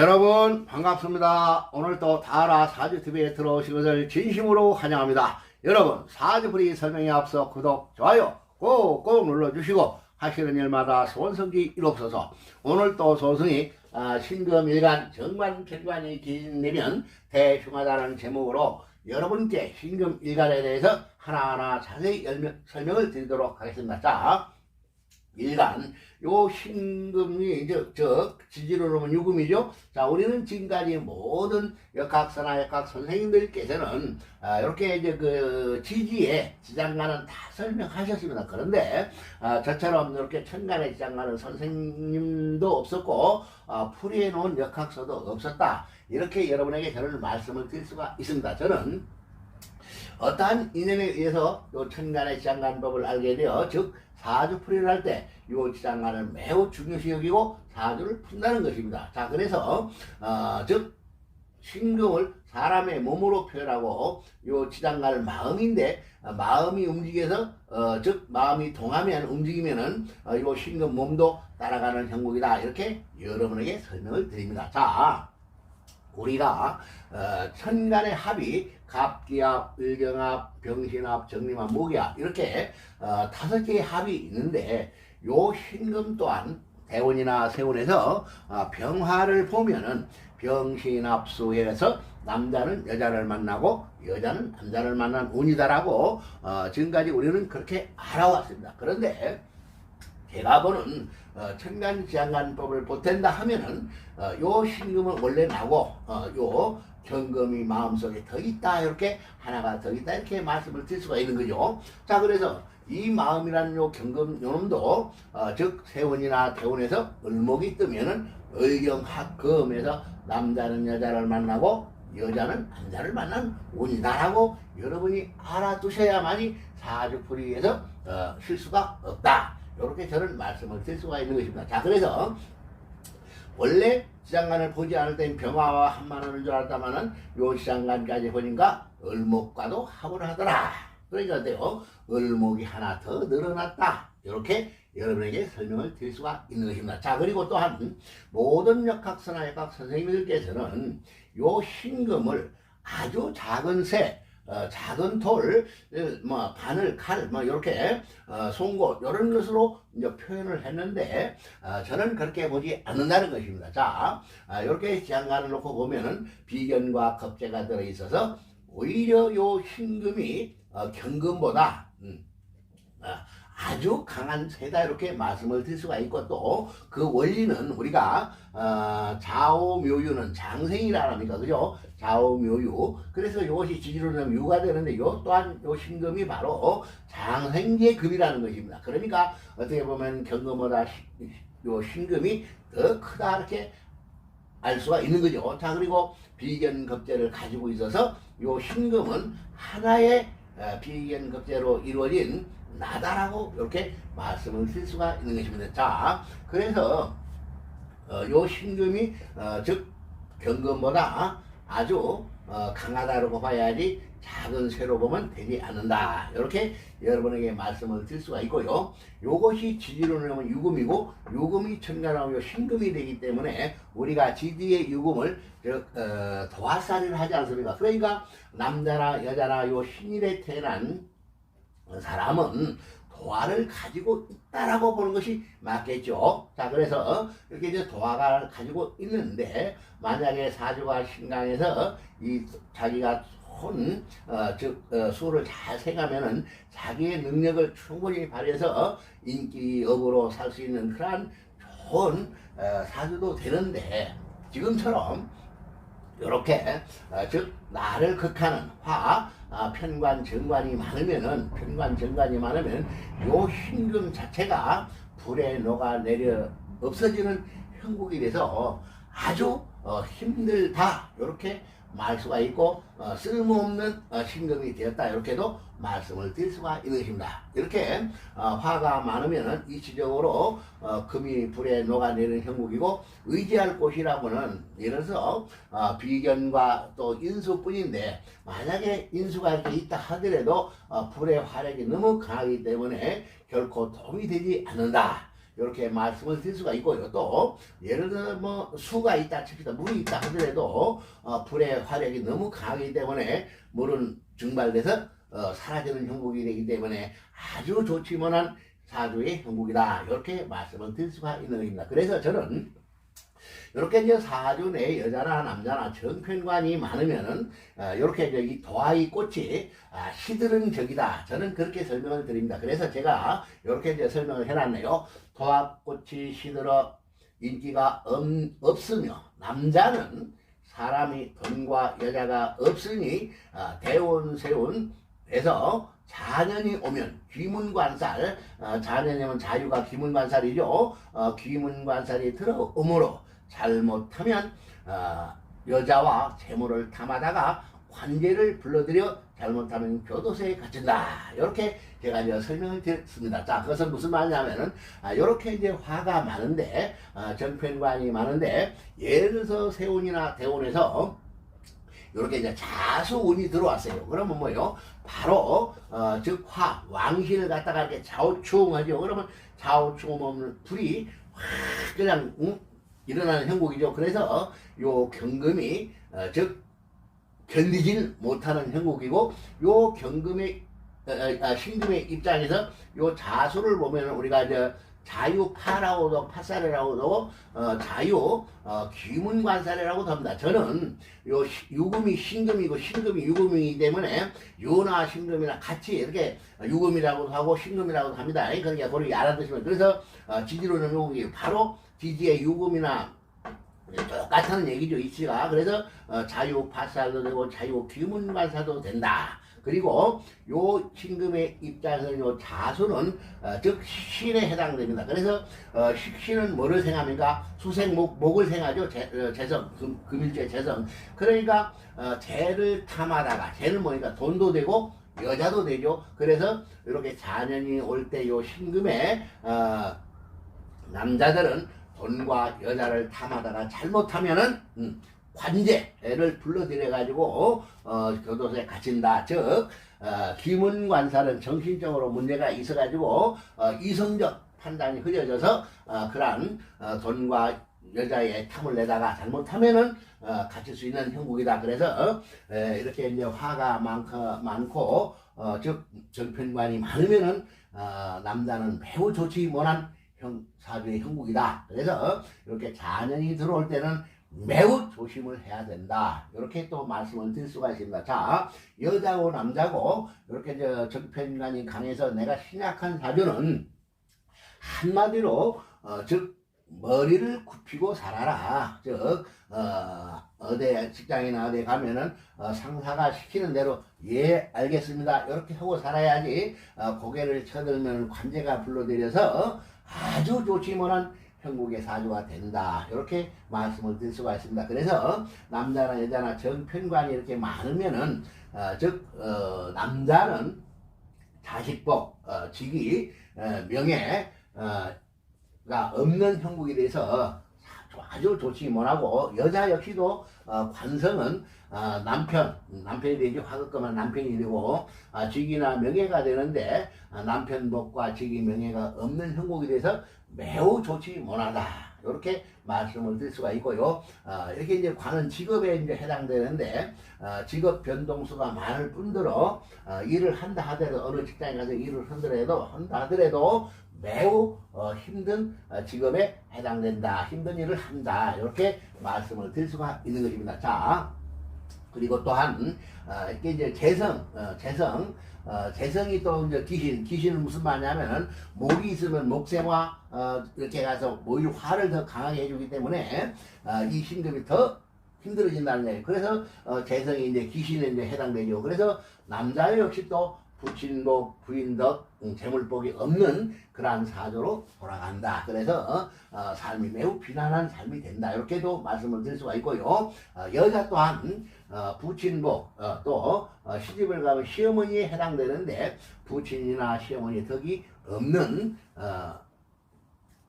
여러분 반갑습니다. 오늘 또 다라 사주TV에 들어오신 것을 진심으로 환영합니다. 여러분 사주풀이 설명에 앞서 구독, 좋아요 꼭꼭 눌러주시고 하시는 일마다 소원성기 이롭소서 오늘 또 소승이 아, 신금일간 정관편관이 기내면 대흉하다는 제목으로 여러분께 신금일간에 대해서 하나하나 자세히 설명을 드리도록 하겠습니다. 자, 일간 요 신금이 저, 저 지지로 보면 유금이죠. 자, 우리는 지금까지 모든 역학사나 역학 선생님들께서는 아, 이렇게 이제 그 지지에 지장간은 다 설명하셨습니다. 그런데 아, 저처럼 이렇게 천간에 지장간은 선생님도 없었고 아, 풀이해 놓은 역학서도 없었다. 이렇게 여러분에게 저는 말씀을 드릴 수가 있습니다. 저는 어떠한 인연에 의해서 요 천간의 지장간법을 알게 되어 즉 사주 풀이를 할 때 요 지장간을 매우 중요시 여기고 사주를 푼다는 것입니다. 자 그래서 어, 즉 신금을 사람의 몸으로 표현하고 요 지장간을 마음인데 어, 마음이 움직여서 어, 즉 마음이 동하면 움직이면은 어, 요 신금 몸도 따라가는 형국이다 이렇게 여러분에게 설명을 드립니다. 자 우리가 어, 천간의 합이 갑기합, 을경합, 병신합, 정림합, 목이합 이렇게 어, 다섯 개의 합이 있는데 요 신금 또한 대원이나 세운에서 어, 병화를 보면은 병신합수에서 남자는 여자를 만나고 여자는 남자를 만난 운이다라고 어, 지금까지 우리는 그렇게 알아왔습니다. 그런데 제가 보는 어, 천간지향간법을 보탠다 하면은 어, 요 신금은 원래 나고 어, 요 경금이 마음속에 더 있다 이렇게 하나가 더 있다 이렇게 말씀을 드릴 수가 있는 거죠. 자 그래서 이 마음이라는 요 경금 요놈도 어, 즉 세원이나 대원에서 을목이 뜨면은 을경합금에서 남자는 여자를 만나고 여자는 남자를 만난 운이다라고 여러분이 알아두셔야만이 사주풀이에서 어, 실수가 없다. 이렇게 저는 말씀을 드릴 수가 있는 것입니다. 자, 그래서 원래 시장관을 보지 않을 땐 병화와 한만원인 줄 알았다마는 요 시장관까지 보니까 을목과도 합을 하더라. 그러니까 어때요? 을목이 하나 더 늘어났다. 이렇게 여러분에게 설명을 드릴 수가 있는 것입니다. 자, 그리고 또한 모든 역학서나 역학 선생님들께서는 요 신금을 아주 작은 새, 어, 작은 돌, 어, 뭐 바늘, 칼, 뭐 이렇게 어, 송곳 이런 것으로 이제 표현을 했는데 어, 저는 그렇게 보지 않는다는 것입니다. 자, 아, 이렇게 지향간을 놓고 보면은 비견과 겁재가 들어 있어서 오히려 요 신금이 어, 경금보다 음, 아, 아주 강한 새다 이렇게 말씀을 드릴 수가 있고 또 그 원리는 우리가 어, 좌우묘유는 장생이라 합니까 그죠 좌우묘유. 그래서 이것이 지지로 되면 유가 되는데 요 또한 요 신금이 바로 장생제급이라는 것입니다. 그러니까 어떻게 보면 경금보다 시- 요 신금이 더 크다 이렇게 알 수가 있는 거죠. 자 그리고 비견급제를 가지고 있어서 요 신금은 하나의 어, 비견급제로 이루어진 나다라고 이렇게 말씀을 드릴 수가 있는 것입니다. 자, 그래서 어, 요 신금이 어, 즉 경금보다 아주 어, 강하다고 봐야지 작은 쇠로 보면 되지 않는다. 이렇게 여러분에게 말씀을 드릴 수가 있고요. 요것이 지지로는 하면 유금이고 유금이 천간하고 요 신금이 되기 때문에 우리가 지지의 유금을 즉 어, 도화살이를 하지 않습니까? 그러니까 남자나 여자나 요 신일에 태어난 사람은 도화를 가지고 있다라고 보는 것이 맞겠죠. 자, 그래서 이렇게 이제 도화가 가지고 있는데 만약에 사주가 신강에서 이 자기가 손, 어, 즉, 어, 수를 잘 세가면은 자기의 능력을 충분히 발휘해서 인기 업으로 살 수 있는 그러한 좋은 어, 사주도 되는데 지금처럼 이렇게 어, 즉 나를 극하는 화 아, 편관 정관이 많으면은 편관 정관이 많으면 요 신금 자체가 불에 녹아 내려 없어지는 형국이 돼서 아주 어, 힘들다. 이렇게 말 수가 있고 어, 쓸모없는 어, 신금이 되었다. 이렇게도 말씀을 드릴 수가 있는 것입니다. 이렇게 어, 화가 많으면은 일시적으로 어, 금이 불에 녹아내리는 형국이고 의지할 곳이라고는 예를 들어서 어, 비견과 또 인수뿐인데 만약에 인수가 이렇게 있다 하더라도 어, 불의 화력이 너무 강하기 때문에 결코 도움이 되지 않는다. 이렇게 말씀을 드릴 수가 있고요. 또 예를 들어 뭐 수가 있다 칩시다 물이 있다 하더라도 어, 불의 화력이 너무 강하기 때문에 물은 증발돼서 어, 사라지는 형국이 되기 때문에 아주 좋지 못한 사주의 형국이다 이렇게 말씀을 드릴 수가 있는 겁니다. 그래서 저는 이렇게 이제 사주 내 여자나 남자나 정편관이 많으면은 어, 이렇게 이제 이 도화의 꽃이 아, 시들은 적이다. 저는 그렇게 설명을 드립니다. 그래서 제가 이렇게 이제 설명을 해놨네요. 도화꽃이 시들어 인기가 없, 없으며 남자는 사람이 돈과 여자가 없으니 아, 대운세운 에서 자년이 오면 귀문관살 어, 자년이면 자유가 귀문관살이죠. 어, 귀문관살이 들어오므로 잘못하면 어, 여자와 재물을 탐하다가 관계를 불러들여 잘못하면 교도소에 갇힌다. 이렇게 제가 이제 설명을 드렸습니다. 자 그것은 무슨 말이냐면은 아, 이렇게 이제 화가 많은데 아, 정편관이 많은데 예를 들어서 세운이나 대운에서 이렇게 이제 자수운이 들어왔어요. 그러면 뭐요? 바로 어, 즉 화, 왕신을 갖다가 이렇게 좌우충하죠. 그러면 좌우충하면 불이 확 그냥 응? 일어나는 형국이죠. 그래서 요 경금이 어, 즉 견디질 못하는 형국이고 요 경금의 어, 어, 아, 신금의 입장에서 요 자수를 보면 우리가 이제 자유파라고도 파살이라고도 어, 자유 어, 귀문관살이라고도 합니다. 저는 요 시- 유금이 신금이고 신금이 유금이기 때문에 유나 신금이나 같이 이렇게 유금이라고도 하고 신금이라고도 합니다. 그러니까 그걸 알아두시면 그래서 어, 지지로는 요기 바로 지지의 유금이나 똑같은 얘기죠 이치가 그래서 어, 자유 파살도 되고 자유 귀문관사도 된다. 그리고 요 신금의 입장에서 요 자수는 어, 즉 신에 해당됩니다. 그래서 어, 시- 신은 뭐를 생합니까? 수생목 목을 생하죠. 재, 어, 재성 금, 금일제 재성. 그러니까 어, 재를 탐하다가 재는 뭐니까 돈도 되고 여자도 되죠. 그래서 이렇게 자년이 올 때 요 신금에 어, 남자들은 돈과 여자를 탐하다가 잘못하면은 음, 관제를 불러들여 가지고 어, 교도소에 갇힌다. 즉 어, 기문관살은 정신적으로 문제가 있어 가지고 어, 이성적 판단이 흐려져서 어, 그러한 어, 돈과 여자의 탐을 내다가 잘못하면은 어, 갇힐 수 있는 형국이다. 그래서 에, 이렇게 이제 화가 많고, 많고 어, 즉 정편관이 많으면은 어, 남자는 매우 좋지 못한 형 사주의 형국이다. 그래서 이렇게 자년이 들어올 때는 매우 조심을 해야 된다. 이렇게 또 말씀을 드릴 수가 있습니다. 자, 여자고 남자고 이렇게 저 정편관이 강해서 내가 신약한 사주는 한마디로 어, 즉 머리를 굽히고 살아라. 즉 어, 어디 직장이나 어디 가면은 어, 상사가 시키는 대로 예 알겠습니다. 이렇게 하고 살아야지 어, 고개를 쳐들면 관제가 불러들여서 아주 좋지 못한 형국의 사주가 된다. 이렇게 말씀을 드릴 수가 있습니다. 그래서 남자나 여자나 정편관이 이렇게 많으면은 어, 즉 어, 남자는 자식복, 어, 직위, 어, 명예, 어, 가 없는 형국에 대해서 아주 좋지 못하고. 여자 역시도 어, 관성은 어, 남편 남편이 되지 화급금은 남편이 되고 어, 직위나 명예가 되는데 어, 남편 복과 직위 명예가 없는 형국에 대해서 매우 좋지 못하다. 이렇게 말씀을 드릴 수가 있고요. 어, 이렇게 이제 관은 직업에 이제 해당되는데 어, 직업 변동수가 많을 뿐더러 어, 일을 한다 하더라도 어느 직장에 가서 일을 한다 하더라도 매우 어, 힘든 어, 직업에 해당된다. 힘든 일을 한다. 이렇게 말씀을 드릴 수가 있는 것입니다. 자, 그리고 또한 어, 이게 이제 재성, 어, 재성, 어, 재성이 또 이제 귀신, 귀신은 무슨 말이냐면은 목이 있으면 목생화 어, 이렇게 가서 오히려 화를 더 강하게 해주기 때문에 어, 이 신금이 더 힘들어진다는 얘기예요. 그래서 어, 재성이 이제 귀신에 이제 해당되죠. 그래서 남자 역시 또 부친복, 부인덕, 음, 재물복이 없는 그러한 사조로 돌아간다. 그래서 어, 삶이 매우 비난한 삶이 된다. 이렇게도 말씀을 드릴 수가 있고요. 어, 여자 또한 어, 부친복 어, 또 어, 시집을 가면 시어머니에 해당되는데 부친이나 시어머니 덕이 없는 어,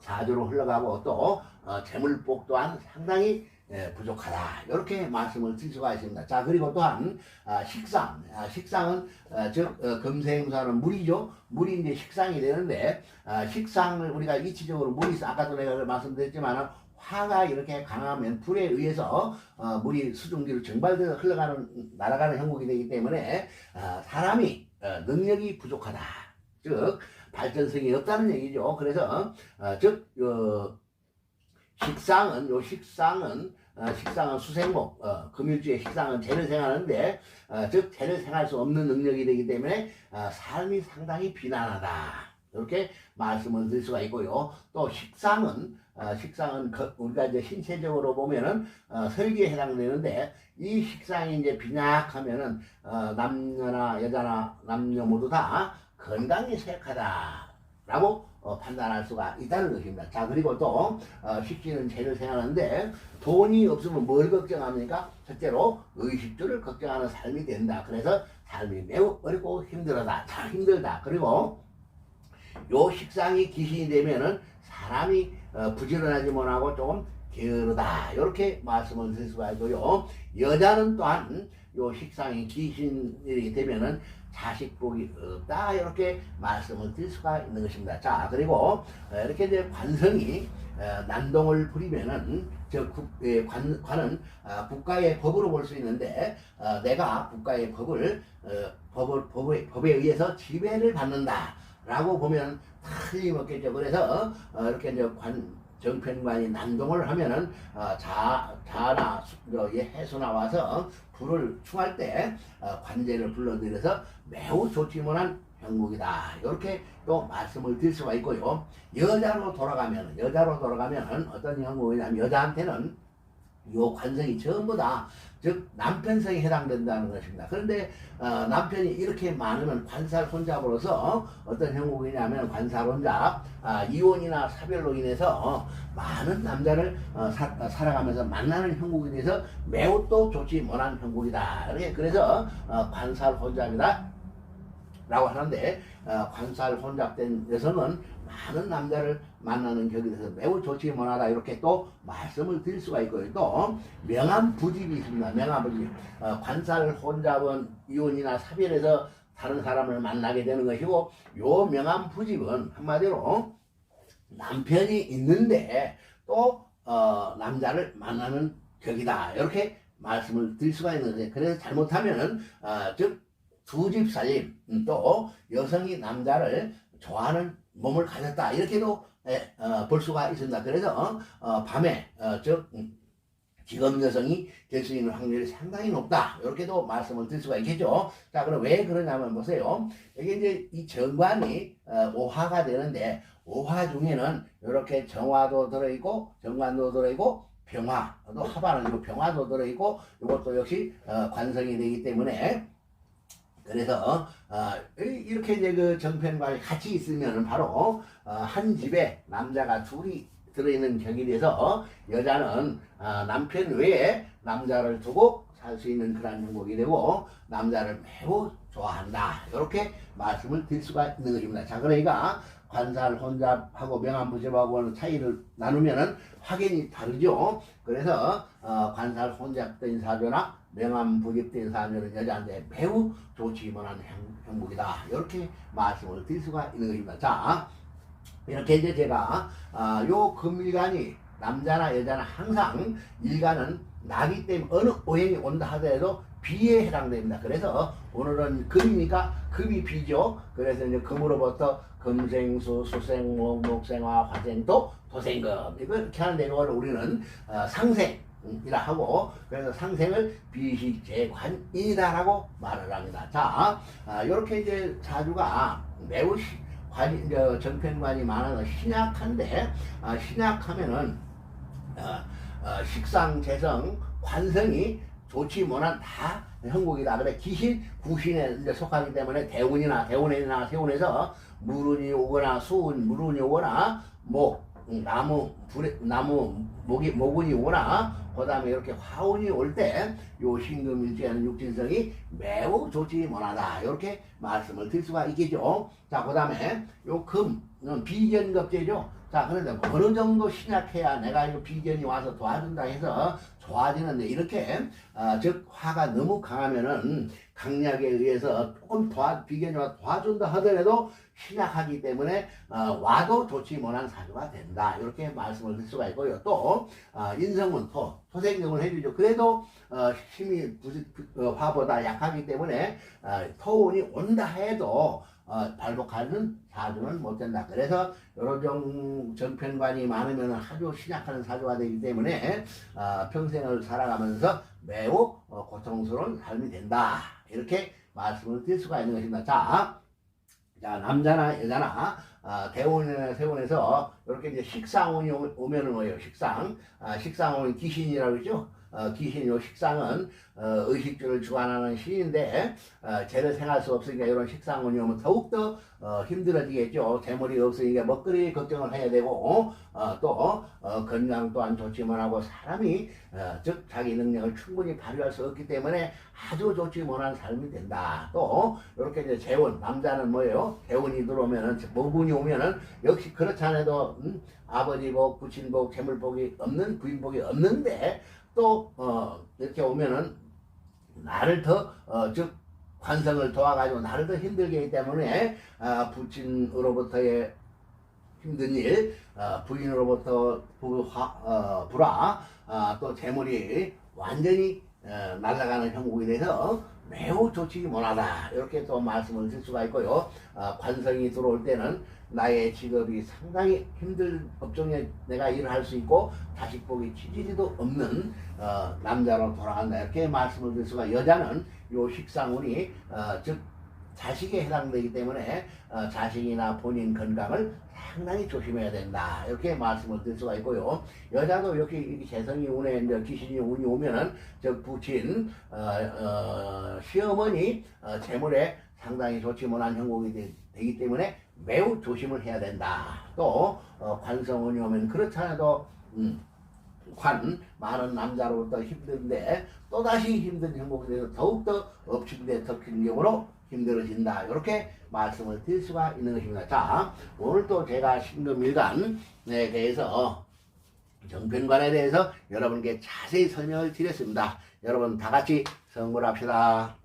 사조로 흘러가고 또 어, 재물복 또한 상당히 예, 부족하다. 이렇게 말씀을 드릴 수가 있습니다. 자, 그리고 또한 아, 식상. 아, 식상은 어, 즉 어, 금생수하는 물이죠. 물이 이제 식상이 되는데 아, 식상을 우리가 이치적으로 물이 아까도 내가 말씀드렸지만 화가 이렇게 강하면 불에 의해서 어, 물이 수증기로 증발돼서 흘러가는 날아가는 형국이 되기 때문에 아, 사람이 어, 능력이 부족하다. 즉 발전성이 없다는 얘기죠. 그래서 어, 즉 어, 식상은 요 식상은 어, 식상은 수생목 어, 금일주의 식상은 재를 생하는데 어, 즉 재를 생할 수 없는 능력이 되기 때문에 어, 삶이 상당히 비난하다. 이렇게 말씀을 드릴 수가 있고요. 또 식상은 어, 식상은 그, 우리가 이제 신체적으로 보면은 어, 설기에 해당되는데 이 식상이 이제 빈약하면은 어, 남녀나 여자나 남녀 모두 다 건강이 쇠약하다 라고 어, 판단할 수가 있다는 것입니다. 자 그리고 또 어, 식지는 재를 생각하는데 돈이 없으면 뭘 걱정합니까? 첫째로 의식주를 걱정하는 삶이 된다. 그래서 삶이 매우 어렵고 힘들다. 참 힘들다. 그리고 요 식상이 귀신이 되면은 사람이 어, 부지런하지 못하고 조금 게으르다. 이렇게 말씀을 드릴 수가 있고요. 여자는 또한 요 식상이 귀신이 되면은 자식 복이 없다 이렇게 말씀을 드릴 수가 있는 것입니다. 자 그리고 어, 이렇게 이제 관성이 어, 난동을 부리면은 저 관은 아, 국가의 법으로 볼 수 있는데 어, 내가 국가의 법을 어, 법을 법에, 법에 의해서 지배를 받는다라고 보면 틀림없겠죠. 그래서 어, 이렇게 이제 관 정편관이 난동을 하면은 어, 자 자나 수- 저, 예, 해수 나와서 불을 충할 때 어, 관제를 불러들여서 매우 좋지 못한 형국이다. 이렇게 또 말씀을 드릴 수가 있고요. 여자로 돌아가면 여자로 돌아가면 어떤 형국이냐면 여자한테는 요 관성이 전부 다 즉 남편성에 해당된다는 것입니다. 그런데 어, 남편이 이렇게 많으면 관살 혼잡으로서 어떤 형국이냐면 관살 혼잡 아, 이혼이나 사별로 인해서 많은 남자를 어, 사, 어, 살아가면서 만나는 형국이 돼서 매우 또 좋지 못한 형국이다. 그래서 어, 관살 혼잡이다. 라고 하는데 어, 관살 혼잡된 여성은 많은 남자를 만나는 격이 돼서 매우 좋지 못하다 이렇게 또 말씀을 드릴 수가 있고요. 또 명함 부집이 있습니다. 명함 부집. 어, 관살 혼잡은 이혼이나 사별해서 다른 사람을 만나게 되는 것이고 요 명함 부집은 한마디로 남편이 있는데 또 어, 남자를 만나는 격이다. 이렇게 말씀을 드릴 수가 있는데 그래서 잘못하면은 어, 즉두집 살림 음, 또 여성이 남자를 좋아하는 몸을 가졌다 이렇게도 예, 어, 볼 수가 있습니다. 그래서 어, 밤에 어, 즉 음, 직업 여성이 될 수 있는 확률이 상당히 높다. 이렇게도 말씀을 드릴 수가 있겠죠. 자, 그럼 왜 그러냐면 보세요. 여기 이제 이 정관이 어, 오화가 되는데 오화 중에는 이렇게 정화도 들어있고 정관도 들어있고 병화, 또 하반은 이 병화도 들어있고 이것도 역시 어, 관성이 되기 때문에 그래서 어, 이- 이렇게 이제 그 정편관이 같이 있으면 바로 어, 한 집에 남자가 둘이 들어있는 격이 돼서 여자는 어, 남편 외에 남자를 두고 살 수 있는 그런 행복이 되고 남자를 매우 좋아한다 이렇게 말씀을 드릴 수가 있는 것입니다. 자 그러니까 관살 혼잡하고 명함부집하고는 차이를 나누면은 확연히 다르죠. 그래서 어, 관살 혼잡된 사주나 명함 부집된 사주는 여자한테 매우 좋지 못한 행- 행복이다. 이렇게 말씀을 드릴 수가 있는 것입니다. 자 이렇게 이제 제가 아, 요 금일간이 남자나 여자나 항상 일간은 나기 때문에 어느 오행이 온다 하더라도 비에 해당됩니다. 그래서 오늘은 금이니까 금이 비죠. 그래서 이제 금으로부터 금생수, 수생목, 목생화, 화생도, 도생금 이렇게 하는데 이걸 우리는 어, 상생 이라 하고 그래서 상생을 비식재관이다라고 말을 합니다. 자, 아, 이렇게 이제 사주가 매우 시- 관이 저 정편관이 많아서 신약한데 아, 신약하면은 어, 어, 식상 재성 관성이 좋지 못한 다 형국이다. 그래 기신 구신에 이제 속하기 때문에 대운이나 대운이나 세운에서 물운이 오거나 수운 물운이 오거나 목 음, 나무 불에 나무 목이 목운이 오거나 그 다음에 이렇게 화운이 올 때 요 신금일지하는 육진성이 매우 좋지 못하다 이렇게 말씀을 드릴 수가 있겠죠. 자 그 다음에 요금 음, 비견급제죠. 자, 그런데 어느 정도 신약해야 내가 이거 비견이 와서 도와준다 해서 좋아지는데 이렇게 어, 즉 화가 너무 강하면은 강약에 의해서 조금 도와 비견이 와 도와준다 하더라도 신약하기 때문에 어, 와도 좋지 못한 사주가 된다 이렇게 말씀을 드릴 수가 있고요. 또 어, 인성은 토 토생경을 해주죠. 그래도 어, 힘이 부지, 어, 화보다 약하기 때문에 어, 토운이 온다 해도 어, 발복하는 사주는 못 된다. 그래서 여러 종 정편관이 많으면 아주 신약하는 사주가 되기 때문에 어, 평생을 살아가면서 매우 어, 고통스러운 삶이 된다. 이렇게 말씀을 드릴 수가 있는 것입니다. 자, 자 남자나 여자나 아, 대원이나 세원에서 이렇게 이제 식상운이 오- 오면은 뭐예요? 식상. 아, 식상운이 귀신이라고 그러죠? 어, 귀신 요 식상은 어, 의식주를 주관하는 신인데 어, 죄를 생할 수 없으니까 이런 식상운이 오면 더욱더 어, 힘들어지겠죠. 재물이 없으니까 먹거리 걱정을 해야 되고 어, 또 어, 건강 또한 좋지 못하고 사람이 어, 즉 자기 능력을 충분히 발휘할 수 없기 때문에 아주 좋지 못한 삶이 된다. 또 이렇게 이제 재원 남자는 뭐예요? 재원이 들어오면은 모군이 오면은 역시 그렇지 않아도 음, 아버지 복, 부친 복, 재물 복이 없는 부인 복이 없는데 또 어, 이렇게 오면은 나를 더즉 관성을 도와가지고 나를 더 힘들게 하기 때문에 아, 부친으로부터의 힘든 일, 어, 부인으로부터 부 화, 어, 불화, 아, 또 재물이 완전히 어, 날아가는 형국이 돼서 매우 좋지 못하다 이렇게 또 말씀을 드릴 수가 있고요. 아, 관성이 들어올 때는 나의 직업이 상당히 힘들 업종에 내가 일을 할 수 있고 자식복이 치질이도 없는 어, 남자로 돌아간다 이렇게 말씀을 드릴 수가 여자는 요 식상운이 어, 즉 자식에 해당되기 때문에 어, 자식이나 본인 건강을 상당히 조심해야 된다. 이렇게 말씀을 드릴 수가 있고요. 여자도 이렇게 재성이 운에 이제 귀신이 운이 오면은 저 부친 어, 어, 시어머니 어, 재물에 상당히 좋지 못한 형국이 되, 기 때문에 매우 조심을 해야 된다. 또 어, 관성운이 오면 그렇잖아도 음, 관 많은 남자로부터 힘든데 또다시 힘든 형국이 돼서 더욱더 엎친데 덮친 경우로 힘들어진다. 이렇게 말씀을 드릴 수가 있는 것입니다. 자, 오늘 또 제가 신금일간에 대해서 정편관에 대해서 여러분께 자세히 설명을 드렸습니다. 여러분 다 같이 성불합시다.